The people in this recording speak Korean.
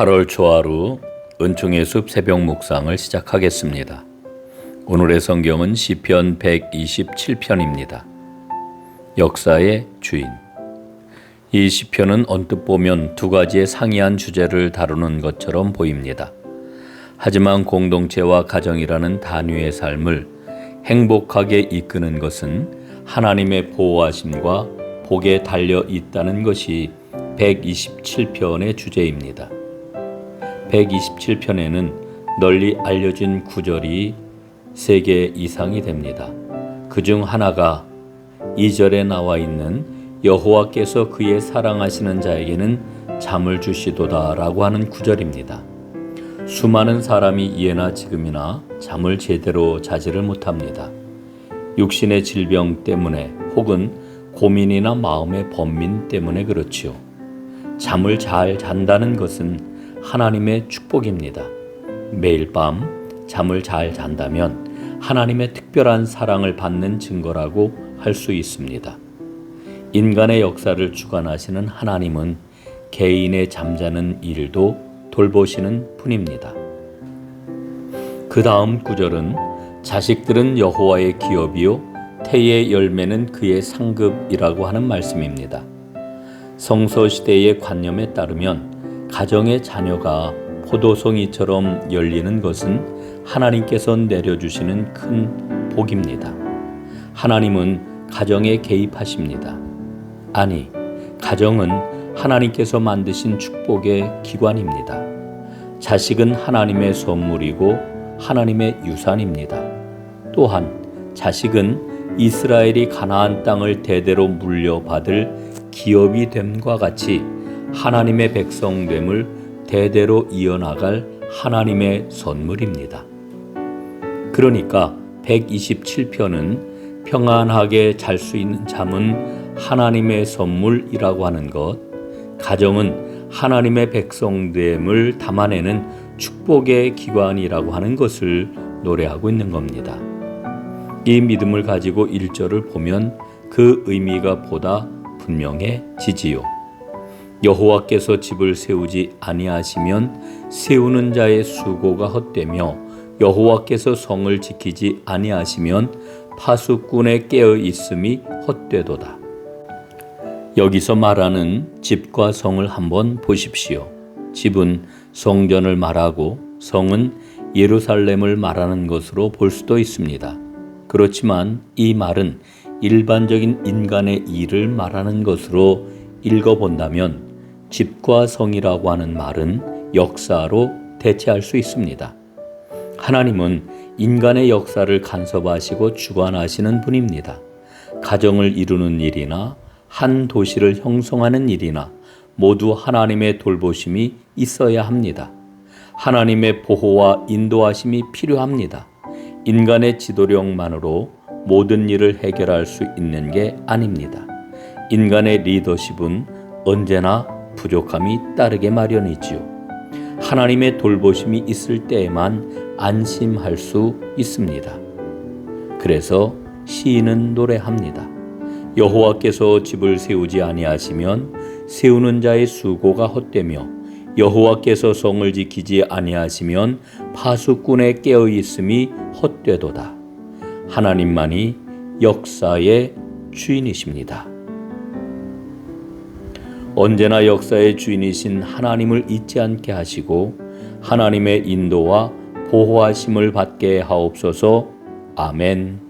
8월 초하루 은총의 숲 새벽 묵상을 시작하겠습니다. 오늘의 성경은 시편 127편입니다. 역사의 주인. 이 시편은 언뜻 보면 두 가지의 상이한 주제를 다루는 것처럼 보입니다. 하지만 공동체와 가정이라는 단위의 삶을 행복하게 이끄는 것은 하나님의 보호하심과 복에 달려 있다는 것이 127편의 주제입니다. 127편에는 널리 알려진 구절이 3개 이상이 됩니다. 그 중 하나가 2절에 나와 있는 여호와께서 그의 사랑하시는 자에게는 잠을 주시도다라고 하는 구절입니다. 수많은 사람이 예나 지금이나 잠을 제대로 자지를 못합니다. 육신의 질병 때문에 혹은 고민이나 마음의 번민 때문에 그렇지요. 잠을 잘 잔다는 것은 하나님의 축복입니다. 매일 밤 잠을 잘 잔다면 하나님의 특별한 사랑을 받는 증거라고 할 수 있습니다. 인간의 역사를 주관하시는 하나님은 개인의 잠자는 일도 돌보시는 분입니다. 그 다음 구절은 자식들은 여호와의 기업이요 태의 열매는 그의 상급이라고 하는 말씀입니다. 성서 시대의 관념에 따르면 가정의 자녀가 포도송이처럼 열리는 것은 하나님께서 내려주시는 큰 복입니다. 하나님은 가정에 개입하십니다. 아니, 가정은 하나님께서 만드신 축복의 기관입니다. 자식은 하나님의 선물이고 하나님의 유산입니다. 또한 자식은 이스라엘이 가나안 땅을 대대로 물려받을 기업이 됨과 같이 하나님의 백성됨을 대대로 이어나갈 하나님의 선물입니다. 그러니까 127편은 평안하게 잘 수 있는 잠은 하나님의 선물이라고 하는 것, 가정은 하나님의 백성됨을 담아내는 축복의 기관이라고 하는 것을 노래하고 있는 겁니다. 이 믿음을 가지고 1절을 보면 그 의미가 보다 분명해지지요. 여호와께서 집을 세우지 아니하시면 세우는 자의 수고가 헛되며 여호와께서 성을 지키지 아니하시면 파수꾼의 깨어 있음이 헛되도다. 여기서 말하는 집과 성을 한번 보십시오. 집은 성전을 말하고 성은 예루살렘을 말하는 것으로 볼 수도 있습니다. 그렇지만 이 말은 일반적인 인간의 일을 말하는 것으로 읽어본다면 집과 성이라고 하는 말은 역사로 대체할 수 있습니다. 하나님은 인간의 역사를 간섭하시고 주관하시는 분입니다. 가정을 이루는 일이나 한 도시를 형성하는 일이나 모두 하나님의 돌보심이 있어야 합니다. 하나님의 보호와 인도하심이 필요합니다. 인간의 지도력만으로 모든 일을 해결할 수 있는 게 아닙니다. 인간의 리더십은 언제나 부족함이 따르게 마련이지요. 하나님의 돌보심이 있을 때에만 안심할 수 있습니다. 그래서 시인은 노래합니다. 여호와께서 집을 세우지 아니하시면 세우는 자의 수고가 헛되며 여호와께서 성을 지키지 아니하시면 파수꾼의 깨어 있음이 헛되도다. 하나님만이 역사의 주인이십니다. 언제나 역사의 주인이신 하나님을 잊지 않게 하시고 하나님의 인도와 보호하심을 받게 하옵소서. 아멘.